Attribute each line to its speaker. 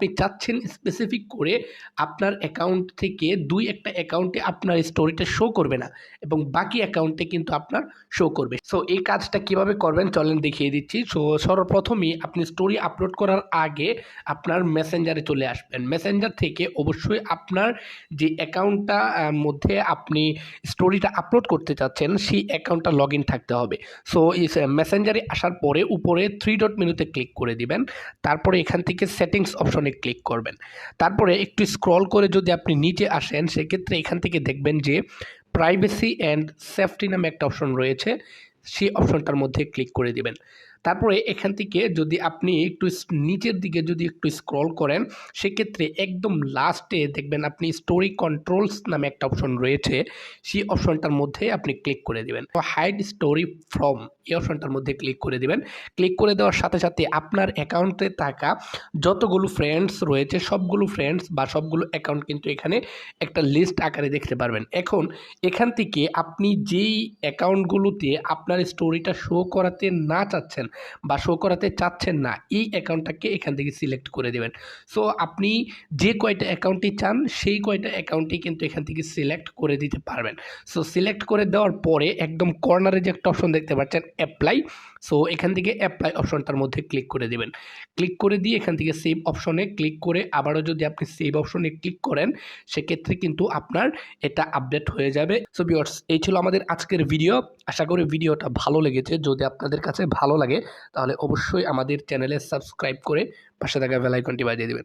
Speaker 1: আপনি চাচ্ছেন স্পেসিফিক করে আপনার অ্যাকাউন্ট থেকে দুই একটা অ্যাকাউন্টে আপনার স্টোরিটা শো করবে না এবং বাকি অ্যাকাউন্টে কিন্তু আপনার শো করবে। সো এই কাজটা কীভাবে করবেন চলেন দেখিয়ে দিচ্ছি। সো সর্বপ্রথমই আপনি স্টোরি আপলোড করার আগে আপনার মেসেঞ্জারে চলে আসবেন। মেসেঞ্জার থেকে অবশ্যই আপনার যে অ্যাকাউন্টটা মধ্যে আপনি স্টোরিটা আপলোড করতে চাচ্ছেন, সেই অ্যাকাউন্টটা লগ থাকতে হবে। সো মেসেঞ্জারে আসার পরে উপরে থ্রি ডট মেনুতে ক্লিক করে দিবেন। তারপরে এখান থেকে সেটিংস অপশনে ক্লিক করবেন। তারপরে একটু স্ক্রল করে যদি আপনি নিচে আসেন, সেক্ষেত্রে এখান থেকে দেখবেন যে প্রাইভেসি অ্যান্ড সেফটি নামে একটা অপশন রয়েছে। সেই অপশনটার মধ্যে ক্লিক করে দিবেন। তারপরে এখান থেকে যদি আপনি একটু নিচের দিকে যদি একটু স্ক্রল করেন, সেক্ষেত্রে একদম লাস্টে দেখবেন আপনি স্টোরি কন্ট্রোলস নামে একটা অপশন রয়েছে। সেই অপশনটার মধ্যে আপনি ক্লিক করে দিবেন। হাইড স্টোরি ফ্রম এই অপশনটার মধ্যে ক্লিক করে দিবেন। ক্লিক করে দেওয়ার সাথে সাথে আপনার অ্যাকাউন্টে থাকা যতগুলো ফ্রেন্ডস রয়েছে, সবগুলো ফ্রেন্ডস বা সবগুলো অ্যাকাউন্ট কিন্তু এখানে একটা লিস্ট আকারে দেখতে পারবেন। এখন এখান থেকে আপনি যেই অ্যাকাউন্টগুলোতে আপনার স্টোরিটা শো করাতে না চাচ্ছেন বা শো করাতে চাচ্ছেন না, এই অ্যাকাউন্টটাকে এখান থেকে সিলেক্ট করে দেবেন। সো আপনি যে কয়টা অ্যাকাউন্টটি চান, সেই কয়টা অ্যাকাউন্টই কিন্তু এখান থেকে সিলেক্ট করে দিতে পারবেন। সো সিলেক্ট করে দেওয়ার পরে একদম কর্নারে যে একটা অপশন দেখতে পাচ্ছেন অ্যাপ্লাই সো এখান থেকে অ্যাপ্লাই অপশনটার মধ্যে ক্লিক করে দেবেন। ক্লিক করে দিয়ে এখান থেকে সেভ অপশনে ক্লিক করে আবারও যদি আপনি সেভ অপশনে ক্লিক করেন, সেক্ষেত্রে কিন্তু আপনার এটা আপডেট হয়ে যাবে। সো বিয়ার্স এই ছিল আমাদের আজকের ভিডিও আশা করি ভিডিওটা ভালো লেগেছে। যদি আপনাদের কাছে ভালো লাগে, তাহলে অবশ্যই আমাদের চ্যানেলে সাবস্ক্রাইব করে পাশে থাকা বেলাইকনটি বাজিয়ে দেবেন।